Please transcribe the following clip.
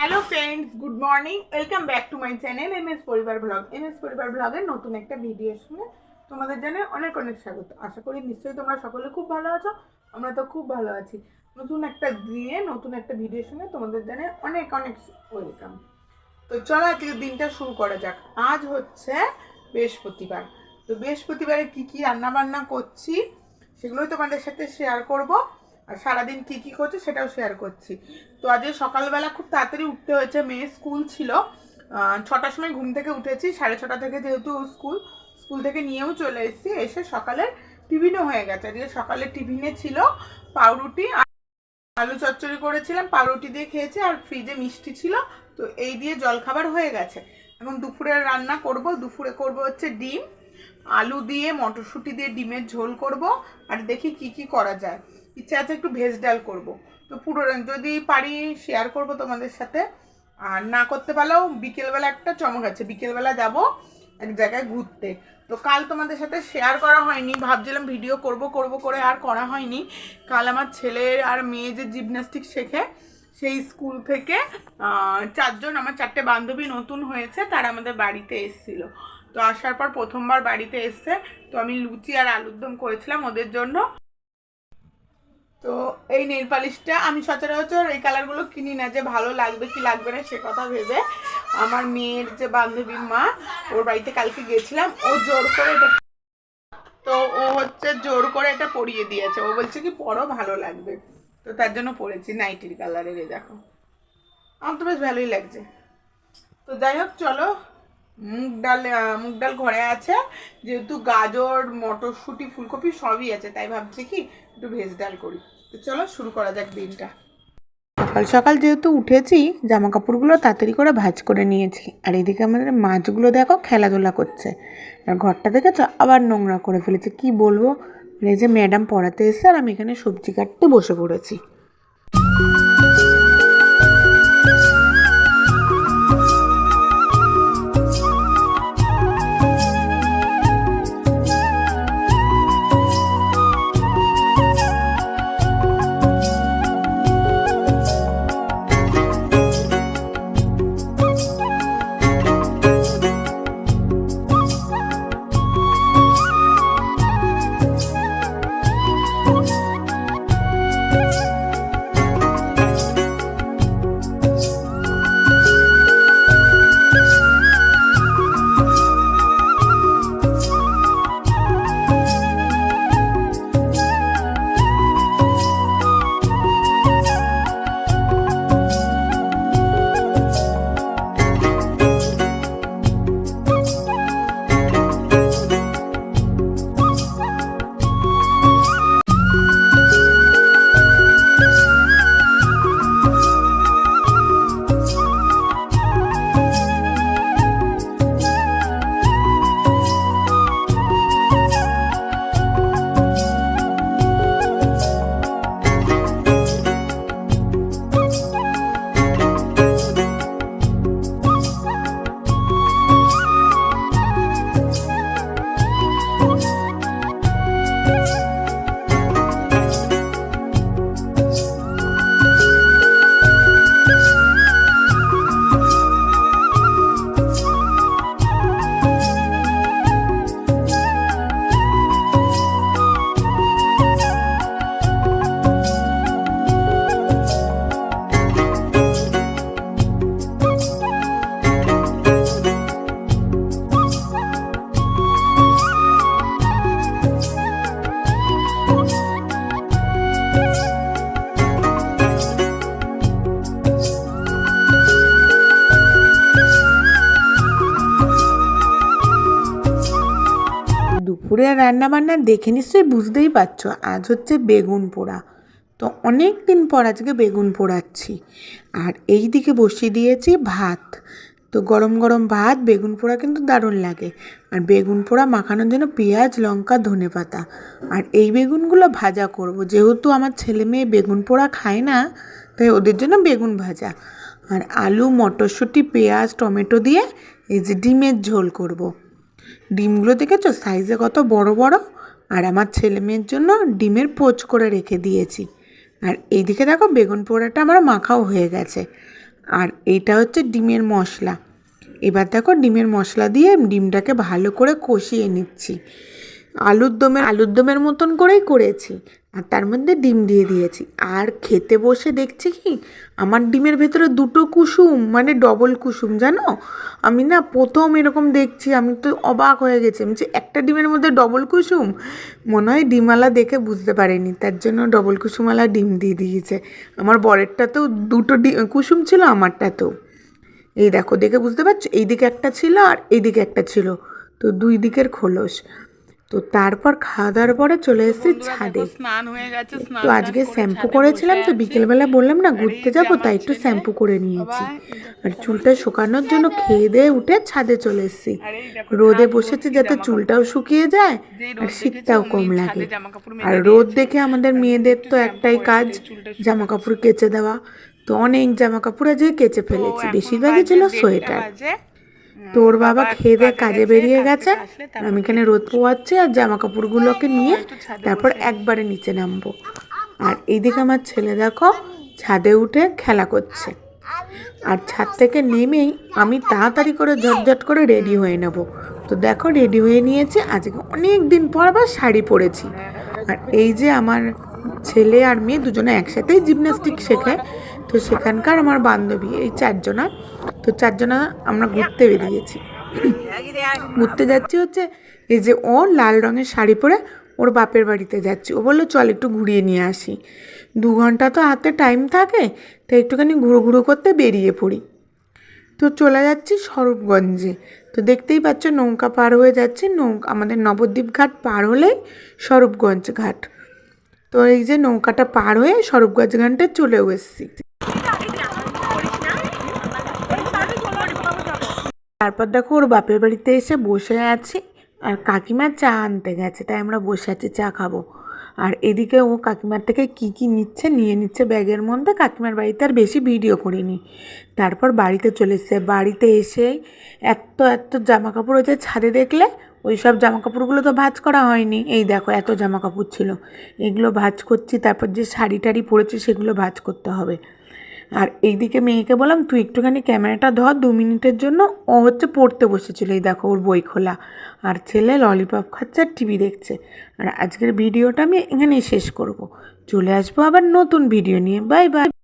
Hello friends good morning welcome back to my channel M S পরিবার blog M S পরিবার ব্লগের নতুন একটা ভিডিওর সঙ্গে তোমাদের জানাই অনেক অনেক স্বাগত। আশা করি নিশ্চয়ই তোমরা সকলে খুব ভালো আছো, আমরা তো খুব ভালো আছি। নতুন একটা দিয়ে, নতুন একটা ভিডিওর সঙ্গে তোমাদের জানাই অনেক অনেক ওয়েলকাম। তো চলো আজকে দিনটা শুরু করা যাক। আজ হচ্ছে বৃহস্পতিবার। তো বৃহস্পতিবারে কী কী রান্নাবান্না করছি, সেগুলোই তোমাদের সাথে শেয়ার করব। আর সারাদিন কী কী করছে সেটাও শেয়ার করছি। তো আজকে সকালবেলা খুব তাড়াতাড়ি উঠতে হয়েছে, মেয়ে স্কুল ছিল। ছটার সময় ঘুম থেকে উঠেছি, সাড়ে ছটা থেকে যেহেতু স্কুল স্কুল থেকে নিয়েও চলে এসেছি, এসে সকালে টিফিনও হয়ে গেছে। আজকে সকালে টিফিনে ছিল পাউরুটি আর আলু চচ্চড়ি করেছিলাম, পাউরুটি দিয়ে খেয়েছি আর ফ্রিজে মিষ্টি ছিল, তো এই দিয়ে জলখাবার হয়ে গেছে। এখন দুপুরে রান্না করব, দুপুরে করব হচ্ছে ডিম। আলু দিয়ে, মটরশুঁটি দিয়ে ডিমের ঝোল করব, আর দেখি কি কি করা যায়। ইচ্ছা আছে একটু ভেজ ডাল করব। তো পুরো যদি পারি শেয়ার করব তোমাদের সাথে। আর না করতে পারলেও বিকেলবেলা একটা চমক আছে, বিকেলবেলা যাব এক জায়গায় ঘুরতে। তো কাল তোমাদের সাথে শেয়ার করা হয়নি, ভাবছিলাম ভিডিও করব করব করে আর করা হয়নি। কাল আমার ছেলের আর মেয়ে যে জিমন্যাস্টিক শেখে, সেই স্কুল থেকে চারজন, আমার চারটে বান্ধবী নতুন হয়েছে, তারা আমাদের বাড়িতে এসেছিল। তো আসার পর প্রথমবার বাড়িতে এসছে, তো আমি লুচি আর আলুর দম করেছিলাম ওদের জন্য। তো এই নেল পালিশটা আমি সচরাচর এই কালারগুলো কিনি না যে ভালো লাগবে কি লাগবে না সে কথা ভেবে। আমার মেয়ের যে বান্ধবীর মা, ওর বাড়িতে কালকে গেছিলাম ও জোর করে এটা তো ও হচ্ছে জোর করে এটা পরিয়ে দিয়েছে। ও বলছে কি পরও ভালো লাগবে। তো তার জন্য পরেছি নাইটির কালারের এই দেখো। আমার তো বেশ ভালোই লাগছে। তো যাই হোক, চলো। মুগ ডাল মুগ ডাল ঘরে আছে। যেহেতু গাজর, মটরশুঁটি, ফুলকপি সবই আছে, তাই ভাবছি কি একটু ভেজ ডাল করি। তো চলো শুরু করা যাক দিনটা। সকাল সকাল যেহেতু উঠেছি জামা কাপড়গুলো তাড়াতাড়ি করে ভাঁজ করে নিয়েছি। আর এদিকে আমাদের মাছগুলো দেখো খেলাধুলা করছে। আর ঘরটা দেখেছ? আবার নোংরা করে ফেলেছে। কি বলব? মানে এই যে ম্যাডাম পড়াতে এসে আর আমি এখানে সবজি কাটতে বসে পড়েছি। দুপুরে রান্না বান্না দেখে নিশ্চয়ই বুঝতেই পারছ, আজ হচ্ছে বেগুন পোড়া। তো অনেক দিন পর আজকে বেগুন পোড়াচ্ছি। আর এই দিকে বসিয়ে দিয়েছি ভাত। তো গরম গরম ভাত, বেগুন পোড়া কিন্তু দারুণ লাগে। আর বেগুন পোড়া মাখানোর জন্য পেঁয়াজ, লঙ্কা ধনে পাতা আর এই বেগুনগুলো ভাজা করব। যেহেতু আমার ছেলে মেয়ে বেগুন পোড়া খায় না, তাই ওদের জন্য বেগুন ভাজা। আর আলু, মটরশুঁটি, পেঁয়াজ, টমেটো দিয়ে এই যে ডিমের ঝোল করব। ডিমগুলো দেখেছ? সাইজে কত বড় বড়? আর আমার ছেলে মেয়ের জন্য ডিমের পোচ করে রেখে দিয়েছি। আর এইদিকে দেখো, বেগুন পোড়াটা আমার মাখাও হয়ে গেছে। আর এইটা হচ্ছে ডিমের মশলা। এবার দেখো, ডিমের মশলা দিয়ে ডিমটাকে ভালো করে কষিয়ে নিচ্ছি। আলুর দমের আলুর দমের মতন করেই করেছি। আর তার মধ্যে ডিম দিয়ে দিয়েছি। আর খেতে বসে দেখছি কি, আমার ডিমের ভেতরে দুটো কুসুম মানে ডবল কুসুম, জানো? আমি না প্রথম এরকম দেখছি, আমি তো অবাক হয়ে গেছি। আমি যে একটা ডিমের মধ্যে ডবল কুসুম? মনে হয় ডিমওয়ালা দেখে বুঝতে পারেনি, তার জন্য ডবল কুসুমওয়ালা ডিম দিয়ে দিয়েছে। আমার বরেরটাতেও দুটো কুসুম ছিল আমারটাতেও। এই দেখো, দেখে বুঝতে পারছ? এইদিকে একটা ছিল আর এইদিকে একটা ছিল। তো দুই দিকের খোলস। তো তারপর খাওয়া দাওয়ার পরে চলে এসেছি ছাদে। তো আজকে শ্যাম্পু করেছিলাম তো বিকেলবেলা বললাম না ঘুরতে যাব তাই একটু শ্যাম্পু করে নিয়েছি। আর চুলটা শুকানোর জন্য খেয়ে দিয়ে উঠে ছাদে চলে এসেছি। রোদে বসেছি যাতে চুলটাও শুকিয়ে যায় আর শীতটাও কম লাগে। আর রোদ দেখে আমাদের মেয়েদের তো একটাই কাজ জামা কাপড় কেচে দেওয়া। তো অনেক জামা কাপড় আজকে কেচে ফেলেছি বেশিরভাগই ছিল সোয়েটার। তো ওর বাবা খেয়ে দিয়ে কাজে বেরিয়ে গেছে। আমি এখানে রোদ পোয়াচ্ছি আর জামা কাপড়গুলোকে নিয়ে তারপর একবারে নিচে নামবো। আর এইদিকে আমার ছেলে দেখো ছাদে উঠে খেলা করছে। আর ছাদ থেকে নেমেই আমি তাড়াতাড়ি করে ঝটঝট করে রেডি হয়ে নেব। তো দেখো রেডি হয়ে নিয়েছি। আজকে অনেক দিন পর আবার শাড়ি পরেছি। আর এই যে আমার ছেলে আর মেয়ে দুজনে একসাথেই জিমন্যাস্টিক শেখে তো সেখানকার আমার বান্ধবী, এই চারজনা, তো চারজনা আমরা ঘুরতে বেরিয়েছি। ঘুরতে যাচ্ছি হচ্ছে এই যে ও লাল রঙের শাড়ি পরে ওর বাপের বাড়িতে যাচ্ছি। ও বলল, চল একটু ঘুরিয়ে নিয়ে আসি। দু ঘণ্টা তো হাতে টাইম থাকে তো একটুখানি ঘুরো ঘুরো করতে বেরিয়ে পড়ি। তো চলে যাচ্ছি স্বরূপগঞ্জে। তো দেখতেই পাচ্ছ, নৌকা পার হয়ে যাচ্ছে, নৌকা আমাদের নবদ্বীপ ঘাট পার হলেই স্বরূপগঞ্জ ঘাট। তো এই যে নৌকাটা পার হয়ে স্বরূপগঞ্জ ঘাটে চলেও এসেছি। তারপর দেখো ওর বাপের বাড়িতে এসে বসে আছি আর কাকিমা চা আনতে গেছে, তাই আমরা বসে আছি, চা খাব। আর এদিকে ও কাকিমার থেকে কি কি নিচ্ছে, নিয়ে নিচ্ছে ব্যাগের মধ্যে, কাকিমার বাড়িতে আর বেশি ভিডিও করিনি। তারপর বাড়িতে চলে এসছে, বাড়িতে এসেই এত এত জামা কাপড় হয়েছে ছাদে দেখলে, ওই সব জামা কাপড়গুলো তো ভাজ করা হয়নি। এই দেখো এত জামা কাপড় ছিল, এগুলো ভাজ করছি, তারপর যে শাড়ি টাড়ি পরেছি, সেগুলো ভাজ করতে হবে। আর এইদিকে মেয়েকে বললাম, তুই একটুখানি ক্যামেরাটা ধর দু মিনিটের জন্য। ও হচ্ছে পড়তে বসেছিল, এই দেখো ওর বই খোলা। আর ছেলে ললিপপ খাচ্ছে আর টিভি দেখছে। আর আজকের ভিডিওটা আমি এখানেই শেষ করব। চলে আসব আবার নতুন ভিডিও নিয়ে। Bye bye.